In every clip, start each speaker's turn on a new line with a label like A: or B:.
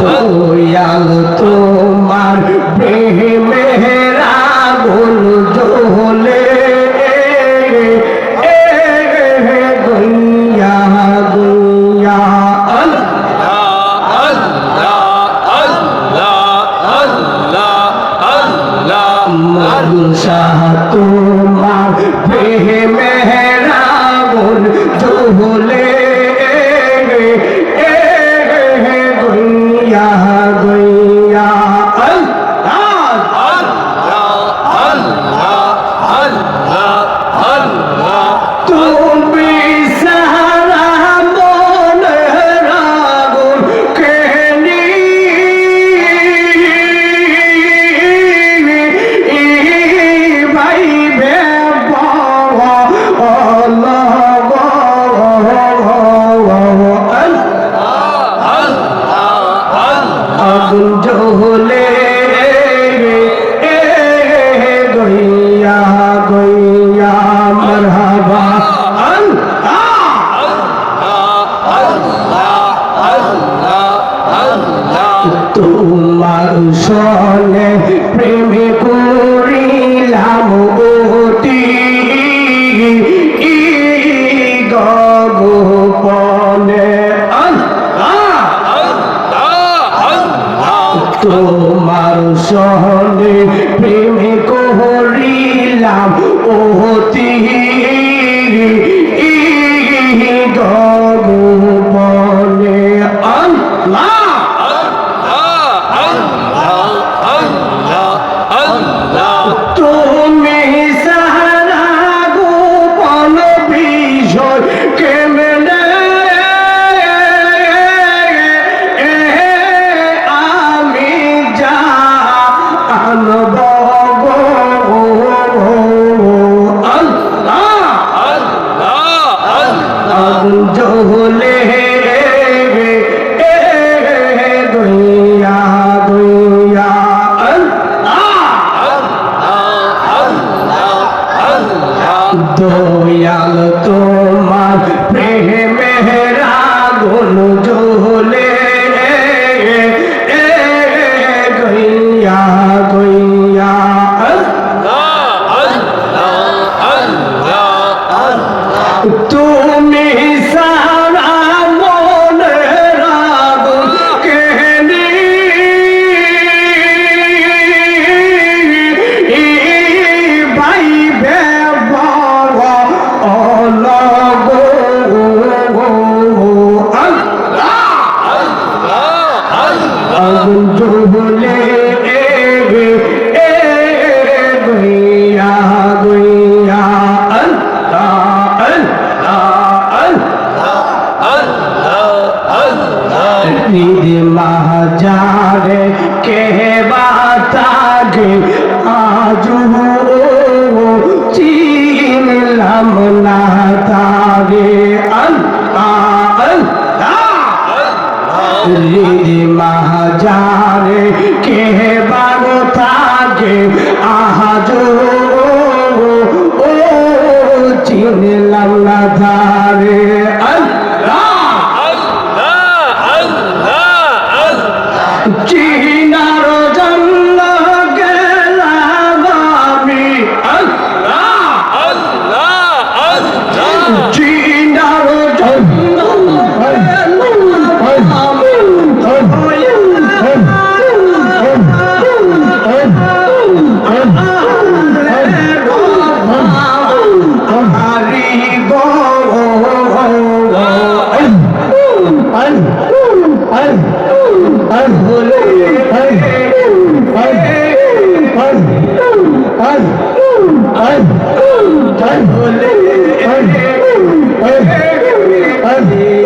A: দয়াল তোমার প্রেমের আগুন জ্বলে। গুইয়া গুইয়া তোমার সনে প্রেমে করিলাম অতি। গগপনে? তোমার সহনে প্রেমে করিলাম অতি। গগপনে? আল্লাহ আগুন ঈদ মাহাজারে কে বাতাগে আজু চিনলাম না তারে আল্লাহ আল্লাহ। ঈদ মাহাজারে কে বারো তাগে? আহাজ ও চিনলাম না তারে আল্লাহ! চিনার Hey!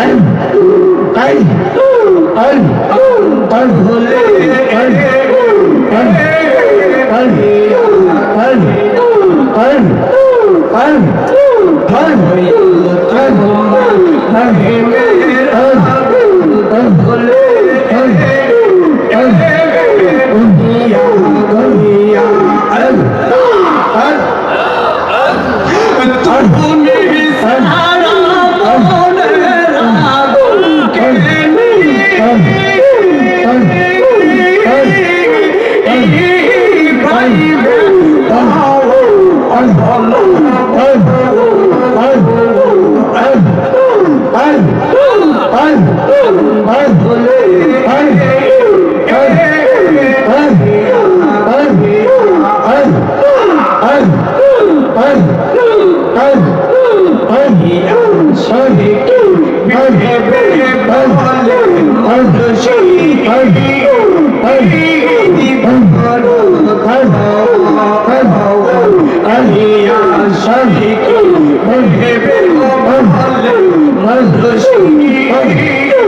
A: তুমি ইল্লাল্লাহু মুহাম্মাদুর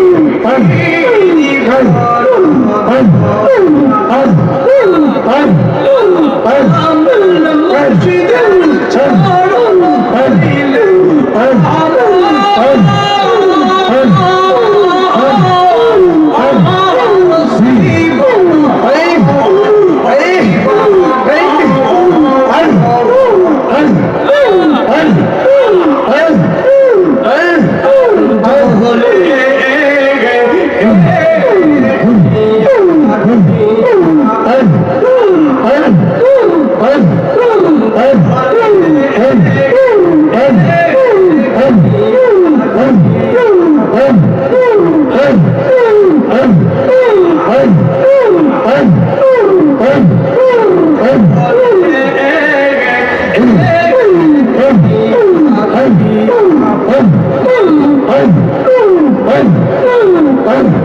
A: Yeah. সাল্লাল্লাহু